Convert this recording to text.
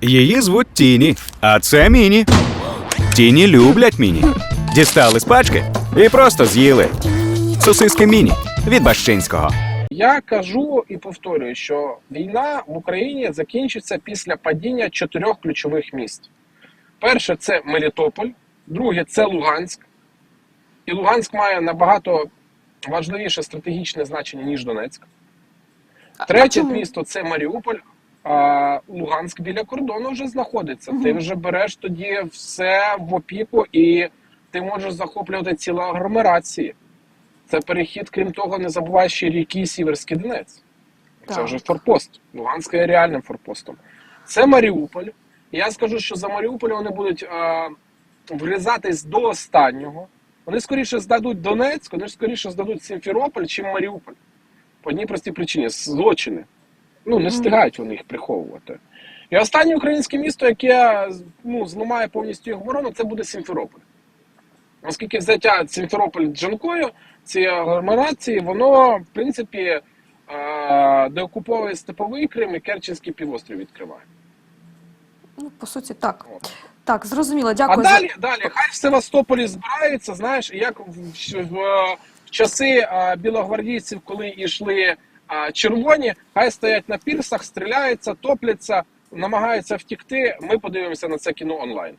Її звуть Тіні, а це Міні. Тіні люблять Міні. Дістали з пачки і просто з'їли. Сосиски Міні від Бащинського. Я кажу і повторюю, що війна в Україні закінчиться після падіння чотирьох ключових міст. Перше це Мелітополь, друге це Луганськ. І Луганськ має набагато важливіше стратегічне значення, ніж Донецьк. Третє місто це Маріуполь. А Луганськ біля кордону вже знаходиться. Ти вже береш тоді все в опіку, і ти можеш захоплювати цілі агломерації. Це перехід, крім того, не забувай ще ріки Сіверський Донець. Це Так. вже форпост. Луганськ є реальним форпостом. Це Маріуполь. Я скажу, що за Маріуполь вони будуть е, врізатись до останнього. Вони скоріше здадуть Донецьк, вони скоріше здадуть Сімферополь, чим Маріуполь. По одній простій причині злочини. Ну, не встигають вони їх приховувати. І останнє українське місто, яке ну, зламає повністю їх оборону, це буде Сімферополь. Оскільки взяття Сімферополь Джанкою, ці агломерації, воно, в принципі, е, деокуповує Степовий Крим і Керченський півострів відкриває. Ну, по суті, так. От. Так, зрозуміло, А дякую. за- далі, далі, хай в Севастополі збираються, знаєш, як в, в, в, в часи а, білогвардійців, коли йшли а, червоні, хай стоять на пірсах, стріляються, топляться, намагаються втікти. Ми подивимося на це кіно онлайн.